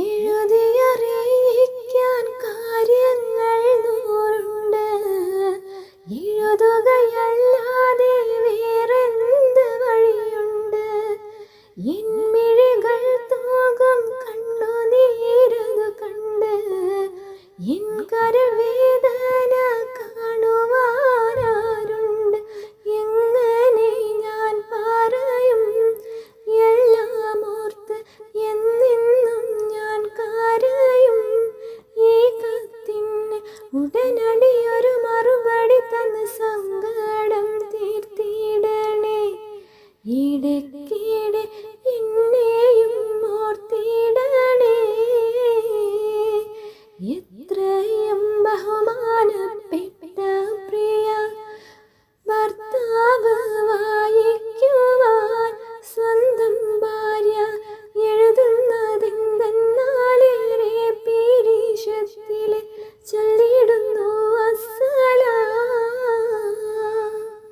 എഴുതിയറിയിക്കാൻ കാര്യങ്ങൾ നൂറുണ്ട്. എഴുതുകയല്ലാതെ വേറെന്ത് വഴിയുണ്ട്? എൻമിഴികൾ തോകം കണ്ണു നീരതു കണ്ട് എൻ കരവേദ ഉടനടി ഒരു മറുപടി തന്ന് സങ്കടം തീർത്തിടണേ. ഇടയ്ക്കിടെ എന്നെയും ഓർത്തിടണേ. എത്ര